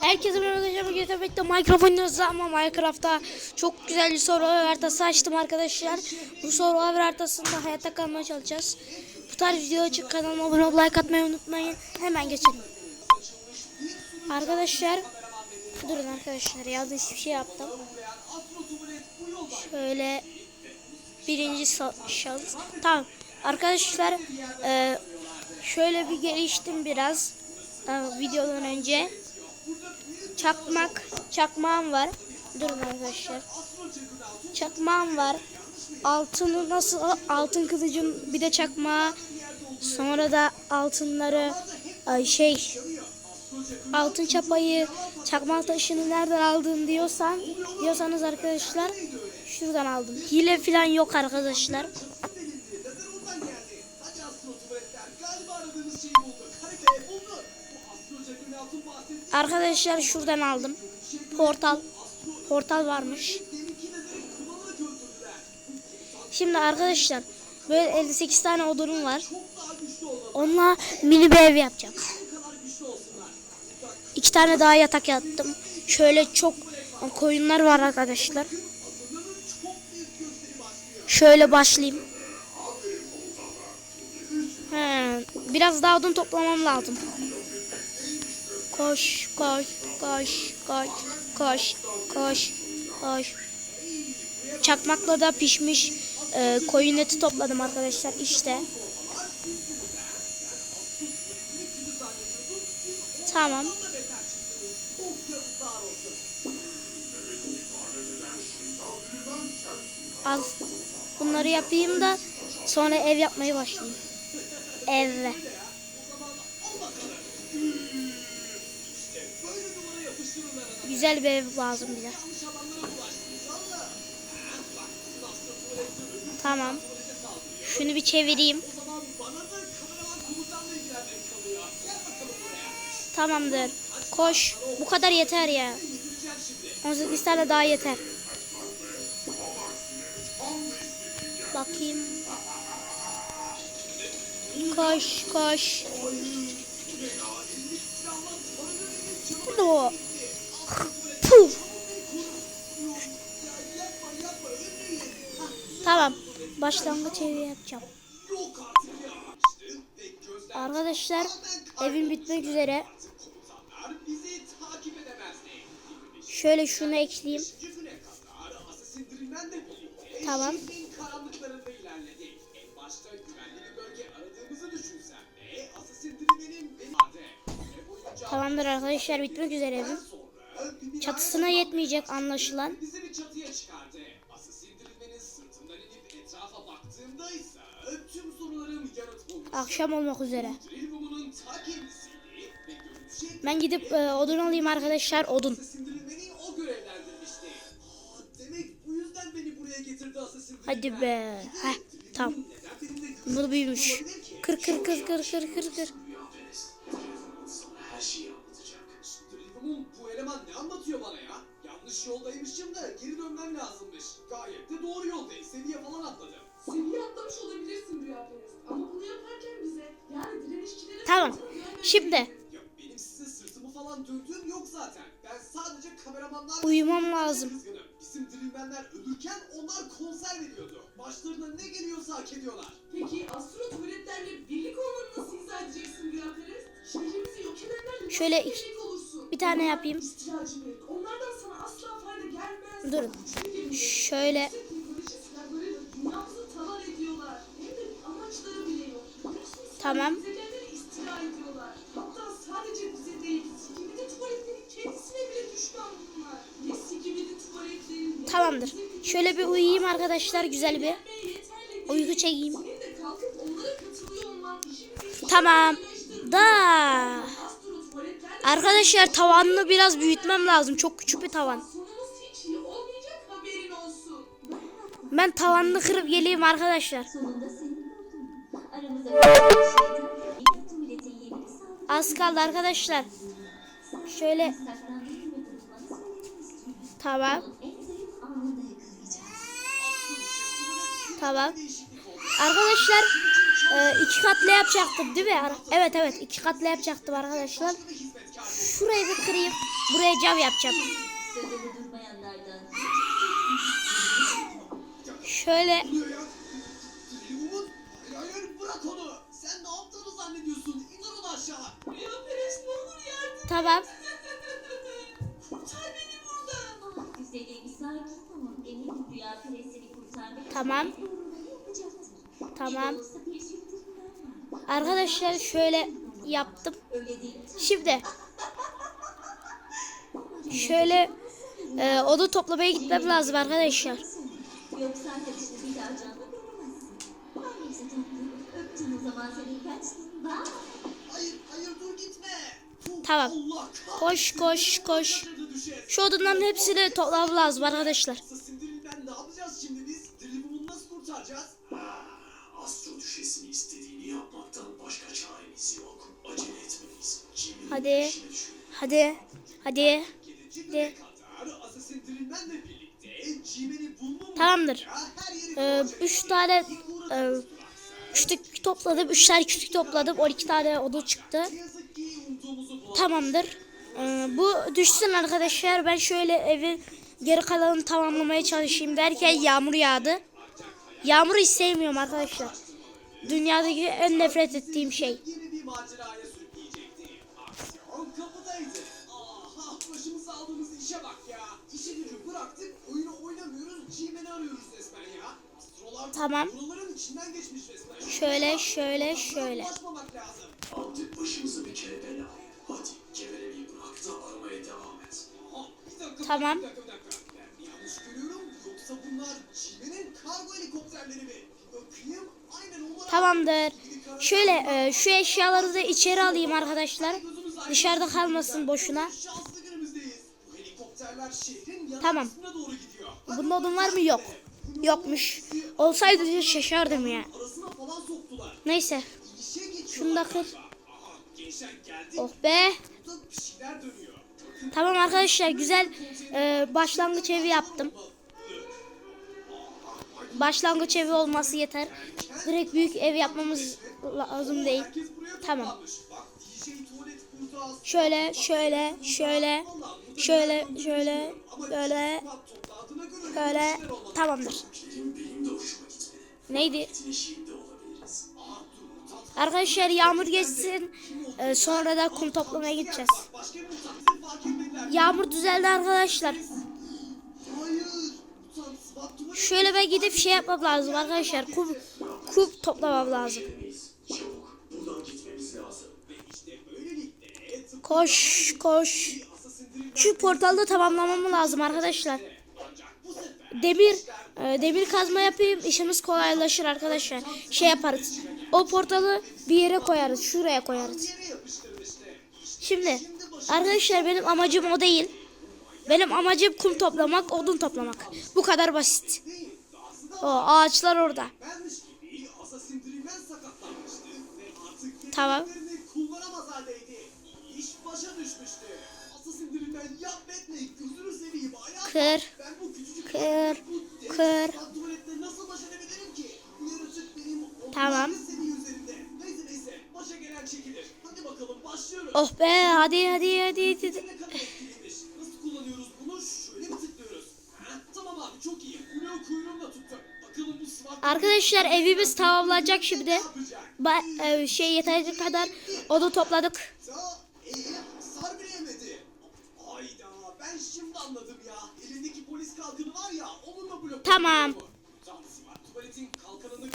Herkese merhaba arkadaşlar. Bugün Minecraft oynuyoruz ama Minecraft'ta çok güzel bir soru haritası açtım arkadaşlar. Bu soru haritasında hayatta kalmaya çalışacağız. Bu tarz video için kanalıma abone olup like atmayı unutmayın. Hemen geçelim. Arkadaşlar durun arkadaşlar yanlış bir şey yaptım. Şöyle birinci şahıs. Tamam. Arkadaşlar e, şöyle bir geliştim biraz e, videodan önce. Çakmak, çakmağım var. Durun arkadaşlar. Çakmağım var. Altını nasıl altın kılıcım bir de çakmağı sonra da altınları ay şey altın çapayı çakmak taşını nereden aldın diyorsan diyorsanız arkadaşlar şuradan aldım. Hile falan yok arkadaşlar. Arkadaşlar şuradan aldım. Portal. Portal varmış. Şimdi arkadaşlar böyle 58 tane odunum var. Onunla mini bir ev yapacağım. İki tane daha yatak yaptım. Şöyle çok koyunlar var arkadaşlar. Şöyle başlayayım. He, biraz daha odun toplamam lazım. Koş, koş, koş, koş, koş, koş, koş. Çakmakla da pişmiş e, koyun eti topladım arkadaşlar işte. Tamam. Al. Bunları yapayım da sonra ev yapmaya başlayayım. Ev. Güzel bir ev lazım bize. Tamam. Şunu bir çevireyim. Tamamdır. Koş. Bu kadar yeter ya. 18 tane daha yeter. Bakayım. Koş koş. Bu da o. Başlangıç evi yapacağım. Arkadaşlar evim bitmek üzere. Şöyle şunu ekleyeyim. Tamam. Tamamdır arkadaşlar bitmek üzere evim. Çatısına yetmeyecek anlaşılan. Etrafa baktığımda ise tüm sorularım yanıt bulmuş. Akşam olmak üzere. Dream'in ta kendisiydi ve görünüşe Ben gidip e, odun alayım arkadaşlar odun. O görevlendirmişti. Aa, demek bu yüzden beni buraya getirdi. Hadi be. Heh, tamam. Neden benimle Bu büyümüş. Kır kır kır kır kır kır kır. her şeyi anlatacak. Bu eleman ne anlatıyor bana ya? Yanlış yoldaymışım da geri dönmem lazımmış. Gayet de doğru yoldayım. Seviye falan atladım. Tamam. Şimdi Ya benim size sırtımı falan döndüğüm yok zaten. Ben sadece kameramanlar... Uyumam lazım. Bizim Dreammenler ölürken onlar konser veriyordu. Başlarına ne geliyorsa hak ediyorlar. Peki astro tuvaletlerle birlik olmanı nasıl izah edeceksin Rüyaperest? Şehrimizi yok edenlerle Şöyle birlik olursun? bir tane yapayım. Onlardan sana asla fayda gelmez. Durun. Çünkü Şöyle de tamamdır. bizim Şöyle bir uyuyayım arkadaşlar güzel bir. Uyku çekeyim. Tamam. Da. Arkadaşlar tavanını biraz büyütmem lazım. Çok küçük bir tavan. sonumuz hiç iyi olmayacak haberin olsun. Ben tavanını kırıp geleyim arkadaşlar. Az kaldı arkadaşlar. Şöyle tamam. Tamam. Arkadaşlar e, iki katlı yapacaktım değil mi? Evet evet iki katlı yapacaktım arkadaşlar. Şurayı bir kırayım. Buraya cam yapacağım. Şöyle Tamam. Tamam. Var. Arkadaşlar şöyle yaptım. Şimdi şöyle e, onu toplamaya gitmem lazım arkadaşlar. Yoksa bir daha canlı göremezsin. O zaman seni kaçtın. Tamam. Koş koş koş. Şu odunların hepsini toplamam lazım arkadaşlar. Ne yapacağız şimdi biz? Drillwood'u nasıl kurtaracağız? Astro düşesini istediğini yapmaktan başka çaremiz yok. Acele etmeliyiz. Jimmy'nin Hadi. peşine düşün. Hadi. Hadi. Kadar Assassin birlikte bulmamız Tamamdır. ya her yeri Ee, üç tane e, küçük topladım. Üç tane küçük topladım. 12 tane odun çıktı. Yazık. Tamamdır. Ee, bu düşsün arkadaşlar. Ben şöyle evin geri kalanını tamamlamaya çalışayım derken yağmur yağdı. Yağmuru hiç sevmiyorum arkadaşlar. Dünyadaki en nefret ettiğim şey. Tamam. Şöyle şöyle şöyle. Artık başımıza bir kere bela. Hadi geveleliği bırak da aramaya devam et. Bir dakika, Tamam. Bir dakika, bir dakika. Ben mi yanlış görüyorum yoksa bunlar G-Man'in kargo helikopterleri mi? Bakayım aynen onlar. Tamamdır. Şöyle e, şu eşyaları da içeri alayım arkadaşlar. Dışarıda kalmasın boşuna. Şanslı günümüzdeyiz. Bu helikopterler şehrin yan Tamam. kısmına doğru gidiyor. Bunda odun var mı? Yok. Yokmuş. Olsaydı şaşardım ya. Arasına falan soktular. Neyse. Geçiyorlar. Şunu da kır. galiba. Oh be. Tamam arkadaşlar güzel e, başlangıç evi yaptım. Başlangıç evi olması yeter. Direkt büyük ev yapmamız lazım değil. Tamam. Şöyle şöyle şöyle şöyle şöyle böyle böyle tamamdır. Neydi? Arkadaşlar yağmur geçsin. e, sonra da kum toplamaya gideceğiz. Yağmur düzeldi arkadaşlar. Şöyle ben gidip şey yapmam lazım arkadaşlar. Kum, kum toplamam lazım. Koş koş. Şu portalı da tamamlamam lazım arkadaşlar. Demir e, demir kazma yapayım işimiz kolaylaşır arkadaşlar. Şey yaparız. O portalı bir yere koyarız. Şuraya koyarız. Şimdi arkadaşlar benim amacım o değil. Benim amacım kum toplamak, odun toplamak. Bu kadar basit. O ağaçlar orada. Tamam. Kır. Kır. Kır. Tamam. Oh be hadi hadi hadi. hadi. Nasıl kullanıyoruz bunu? Şöyle mi tıklıyoruz? Tamam abi çok iyi. Bloğu kuyruğumla tuttum. Bakalım bu SWAT Arkadaşlar evimiz tamamlanacak şimdi. Ba- e, şey yeterince kadar odun topladık. Ta hasar bile yemedi. Hayda ben şimdi anladım ya. Elindeki polis kalkanı var ya onunla blok. Tamam.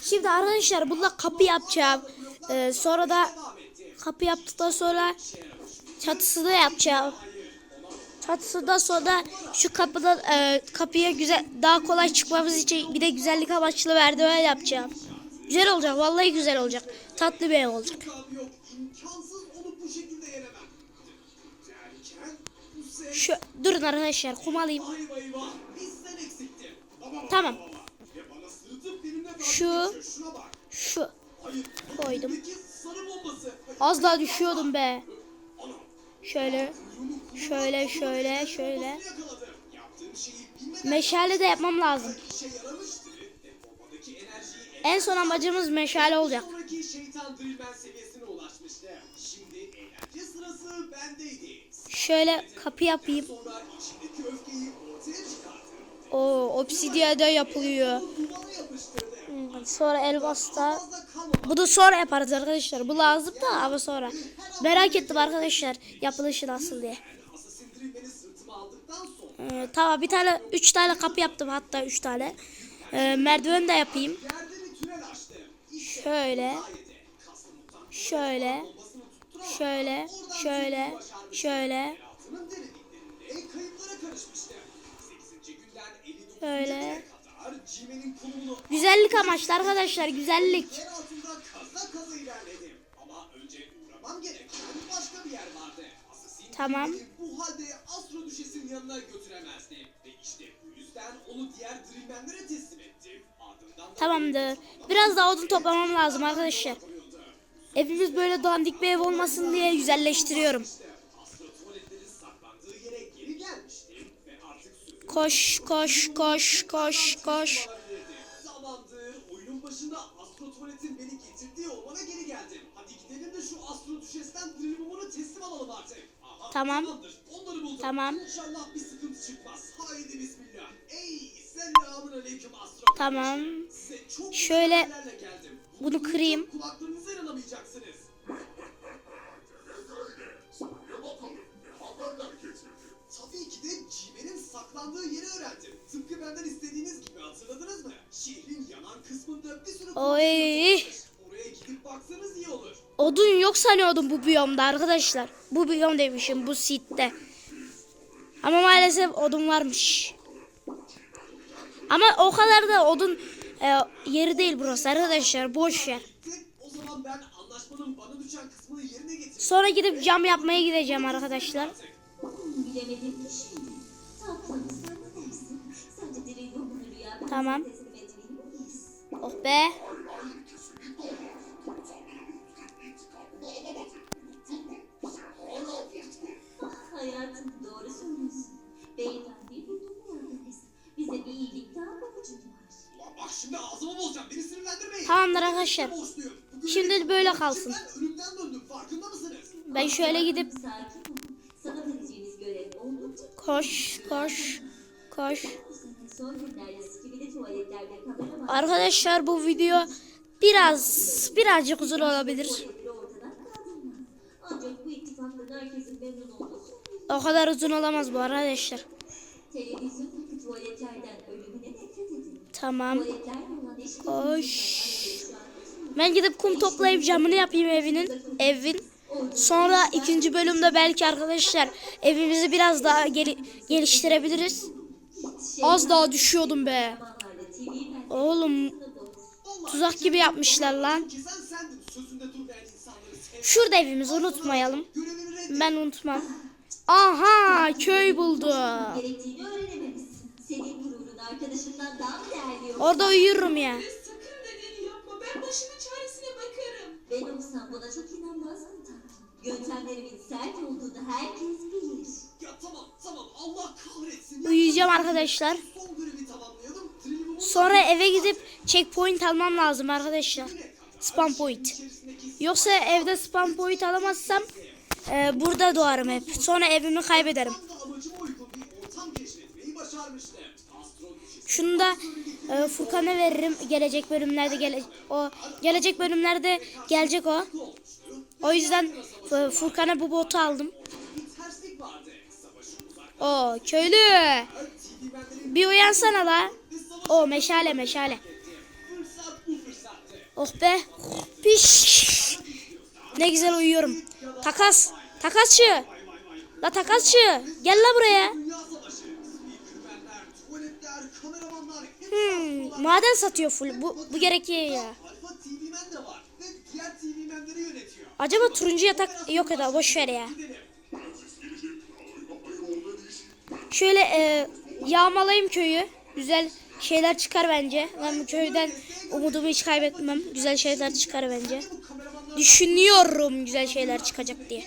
Şimdi arkadaşlar bununla kapı yapacağım. Ee, sonra da kapı yaptıktan sonra çatısını da yapacağım. Çatısından sonra şu kapıdan e, kapıya güzel daha kolay çıkmamız için bir de güzellik amaçlı merdiven yapacağım. Güzel olacak vallahi güzel olacak. Tatlı bir ev olacak. Şu durun arkadaşlar kum alayım. Tamam. Şu. Şu. Koydum. Az daha düşüyordum be. Şöyle şöyle şöyle şöyle. Meşale de yapmam lazım. En son amacımız meşale olacak. Şöyle kapı yapayım. O obsidiyada yapılıyor. Hmm, Sonra elbasta. Bu da sonra yaparız arkadaşlar. Bu lazım da ama sonra. Merak ettim arkadaşlar yapılışı nasıl diye. Ee, tamam bir tane üç tane kapı yaptım hatta üç tane. Ee, merdiven de yapayım. Şöyle, şöyle, şöyle, şöyle, şöyle, Şöyle. Güzellik amaçlı arkadaşlar güzellik. Tamam. Bu halde Astro Düşes'in yanına götüremezdim. Ve işte bu yüzden onu diğer Dreammen'lere teslim ettim. Tamamdır. Biraz daha odun toplamam lazım arkadaşlar. Evimiz böyle dandik bir ev olmasın diye güzelleştiriyorum. İşte Astro tuvaletlerin saklandığı yere geri gelmiştim. Ve artık sözüm Koş koş koş koş koş. olabilirdi. Zamandır oyunun başında Astro Tuvalet'in beni getirdiği ormana geri geldim. Hadi gidelim de şu Astro Düşes'ten Dreamum'unu teslim alalım artık. Aha, Tamam. Tamam. İnşallah bir sıkıntı çıkmaz. Haydi bismillah. Ey selamun aleyküm Astro. Tamam. Şöyle bunu kırayım. Kulaklarınıza inanamayacaksınız. Hatırladınız mı? Şehrin yanan kısmında bir sürü Oy. Oraya gidip baksanız iyi olur. Odun yok sanıyordum bu biyomda arkadaşlar. Bu biyom demişim bu sitte. Ama maalesef odun varmış. Ama o kadar da odun e, yeri değil burası arkadaşlar. Boş yer. O zaman ben anlaşmanın bana düşen kısmını yerine getireyim. Sonra gidip cam yapmaya gideceğim arkadaşlar. Bilemedim ki şimdi. Tatlım Tamam. Oh be. Hayatım doğru söylüyorsun. Beyefendi bir dünyadayız. Bize bir iyilik daha borcun var. Ulan bak şimdi ağzımı bozacağım. Beni sinirlendirmeyin. Tamamdır arkadaşlar. Şimdi böyle kalsın. Ben ölümden döndüm. Farkında mısınız? Ben şöyle gidip koş koş koş. Arkadaşlar bu video biraz birazcık uzun olabilir. O kadar uzun olamaz bu arkadaşlar. Tamam. Koş. Ben gidip kum toplayıp camını yapayım evinin. Evin. Sonra ikinci bölümde belki arkadaşlar evimizi biraz daha geri, geliştirebiliriz. Az daha düşüyordum be. Oğlum tuzak gibi yapmışlar lan. Şurada evimizi unutmayalım. Ben unutmam. Aha köy buldu. gerektiğini öğrenememişsin. Senin gururun arkadaşından daha mı değerli yok? Orada uyuyorum ya. Sakın dediğini yapma. Ben başımın çaresine bakarım. Ben olsam buna çok inanmazdım tatlım. Yöntemlerimin sert olduğunu herkes bilir. Ya tamam tamam. Allah kahretsin. Ya. Uyuyacağım arkadaşlar. Son Sonra eve gidip checkpoint almam lazım arkadaşlar. Spam point. Yoksa evde spam point alamazsam e, burada doğarım hep. Sonra evimi kaybederim. Şunu da e, Furkan'a veririm. Gelecek bölümlerde gele o gelecek bölümlerde gelecek o. O yüzden e, Furkan'a bu botu aldım. O köylü. Bir uyansana la. O meşale meşale. Oh be. Piş. Ne güzel uyuyorum. Takas. Takasçı. La takasçı. Gel la buraya. Hmm, maden satıyor full. Bu, bu gerekiyor ya. Acaba turuncu yatak yok eder. Boş ver ya. Şöyle e, yağmalayayım köyü. Güzel şeyler çıkar bence. Ben bu köyden umudumu hiç kaybetmem. Güzel şeyler çıkar bence. Düşünüyorum güzel şeyler çıkacak diye.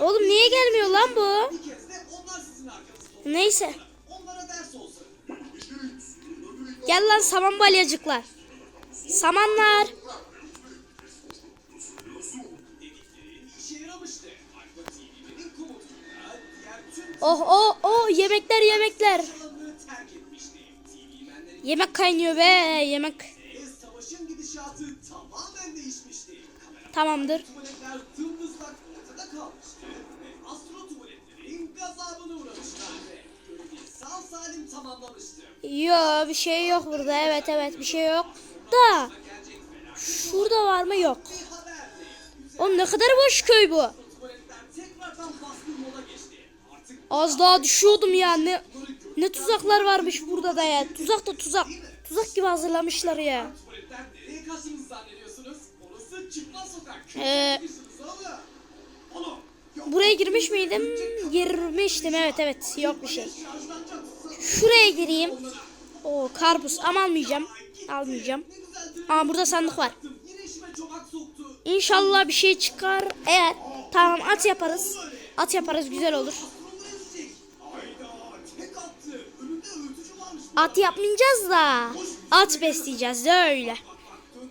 Oğlum niye gelmiyor lan bu? Neyse. Gel lan saman balyacıklar. Samanlar. Oh oh oh yemekler yemekler. Yemek kaynıyor be yemek. Tamamdır. Yok bir şey yok burada. Evet evet bir şey yok. Da şurada var mı yok. Oğlum ne kadar boş köy bu. Az daha düşüyordum ya. Ne, ne tuzaklar varmış burada da ya. Tuzak da tuzak. Tuzak gibi hazırlamışlar ya. Ee, buraya girmiş miydim? Girmiştim evet evet. Yok bir şey. Şuraya gireyim. O karpuz ama almayacağım. Almayacağım. Aa burada sandık var. İnşallah bir şey çıkar. Eğer tamam at yaparız. At yaparız güzel olur. At yapmayacağız da. At besleyeceğiz öyle.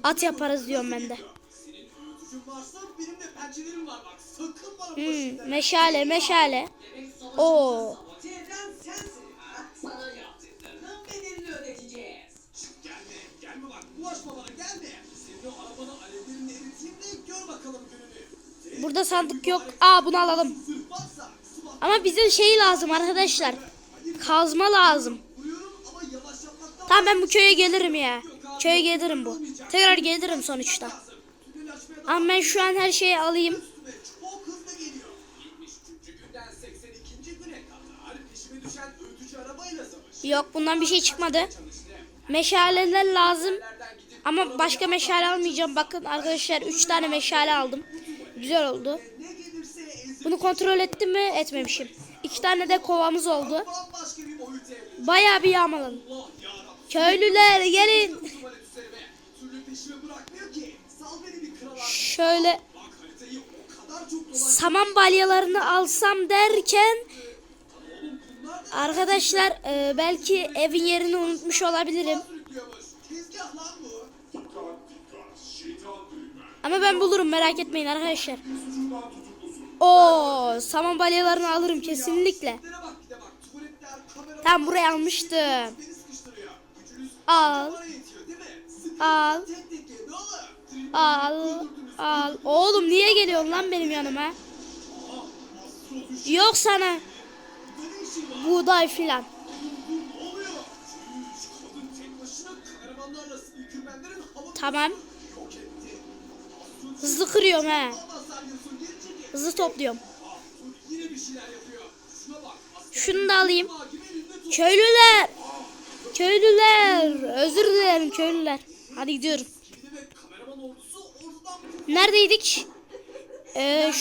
At yaparız diyorum ben de. De Hmm, meşale meşale. Oo. De. Burada sandık yok. Aa bunu alalım. Ama bize şey lazım arkadaşlar. Kazma lazım. Vuruyorum ama yavaş yapmaktan Tamam ben bu köye gelirim ya. Köye gelirim bu. Tekrar gelirim sonuçta. Ama ben şu an her şeyi alayım. üstüme çok hızlı geliyor. 73. günden 82. güne kadar peşime düşen öğütücü arabayla savaşı. Yok bundan bir şey çıkmadı. Meşaleler lazım. Ama başka meşale almayacağım. Bakın arkadaşlar 3 tane meşale aldım. Güzel oldu. Bunu kontrol ettim mi? Etmemişim. 2 tane de kovamız oldu. Bayağı bir yağmaladım. Köylüler gelin. Şöyle o saman balyalarını alsam derken arkadaşlar e, belki evin yerini unutmuş olabilirim. Ama ben bulurum merak etmeyin arkadaşlar. Oo saman balyalarını alırım kesinlikle. Tam buraya almıştım. Al. Al. Al. Al. Oğlum niye geliyorsun lan benim yanıma? Yok sana buğday filan. Tamam. Hızlı kırıyorum he. Hızlı topluyorum. Şunu da alayım. Köylüler. Köylüler. Özür dilerim köylüler. Hadi gidiyorum. Neredeydik? Ee,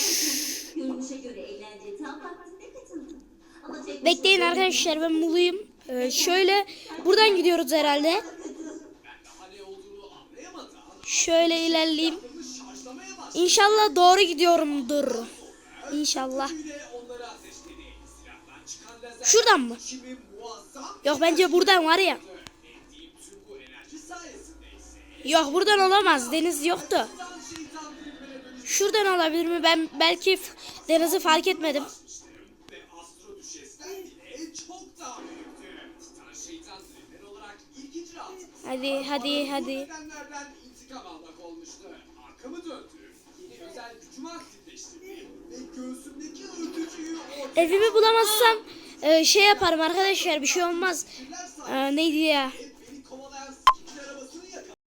bekleyin arkadaşlar ben muluyum. Ee, şöyle buradan gidiyoruz herhalde. Şöyle ilerleyeyim. İnşallah doğru gidiyorumdur. İnşallah. Şuradan mı? Yok bence buradan var ya. Yok buradan olamaz. Deniz yoktu. Şuradan olabilir mi? Ben belki denizi fark etmedim. Hadi hadi hadi. Evimi bulamazsam e, şey yaparım arkadaşlar bir şey olmaz. E, neydi ya?